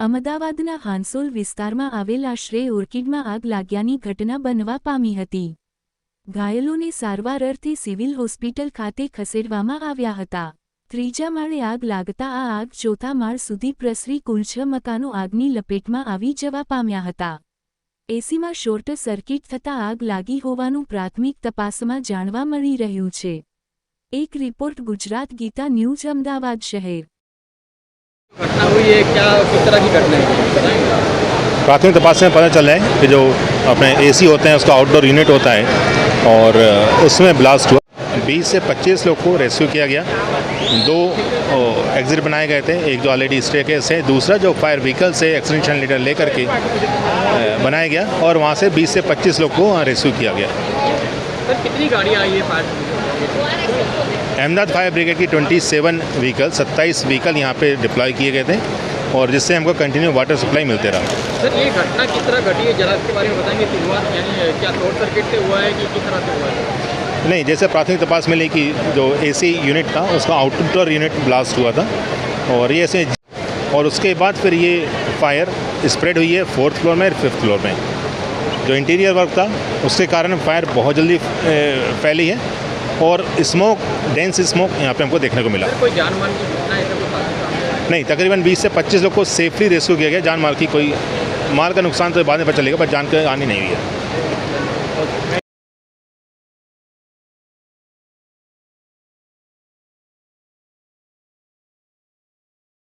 અમદાવાદના હાંસોલ વિસ્તારમાં આવેલ આશ્રય ઓર્કિડમાં આગ લાગ્યાની ઘટના બનવા પામી હતી. ઘાયલોને સારવાર અર્થે સિવિલ હોસ્પિટલ ખાતે ખસેડવામાં આવ્યા હતા. ત્રીજા માળે આગ લાગતા આ આગ ચોથા માળ સુધી પ્રસરી કુલ છ મકાનો આગની લપેટમાં આવી જવા પામ્યા હતા. એસીમાં શોર્ટ સર્કિટ થતાં આગ લાગી હોવાનું પ્રાથમિક તપાસમાં જાણવા મળી રહ્યું છે. એક રિપોર્ટ ગુજરાત ગીતા ન્યૂઝ અમદાવાદ શહેર. घटना हुई है क्या किस तरह की घटना है? प्राथमिक तपास में पता चला है कि जो अपने एसी होते हैं उसका आउटडोर यूनिट होता है और उसमें ब्लास्ट हुआ। 20 से 25 लोग को रेस्क्यू किया गया। दो एग्जिट बनाए गए थे। एक जो ऑलरेडी स्टेकेस है दूसरा जो फायर व्हीकल से एक्सटेंशन लीडर लेकर के बनाया गया और वहाँ से 20 से 25 लोग को रेस्क्यू किया गया। सर कितनी गाड़ियाँ आई है फायर अहमदाबाद फायर ब्रिगेड की 27 व्हीकल 27 व्हीकल यहाँ पे डिप्लॉय किए गए थे और जिससे हमको कंटिन्यू वाटर सप्लाई मिलते रहा। सर ये घटना किस तरह घटी है? जरा इसके बारे में बताएँगे। शुरुआत यानी क्या शॉर्ट सर्किट से हुआ है कि किस तरह से हुआ है? नहीं जैसे प्राथमिक तपास मिली कि जो एसी यूनिट था उसका आउटडोर यूनिट ब्लास्ट हुआ था और ये ऐसे और उसके बाद फिर ये फायर स्प्रेड हुई है फोर्थ फ्लोर में और फिफ्थ फ्लोर में। जो इंटीरियर वर्क था उसके कारण फायर बहुत जल्दी फैली है। और स्मोक डेंस स्मोक यहाँ पे हमको देखने को मिला। कोई जान माल की? नहीं तकरीबन 20 से 25 लोग को सेफली रेस्क्यू किया गया। जान माल की कोई माल का नुकसान तो बाद में पता चलेगा पर जान के हानि नहीं हुई है।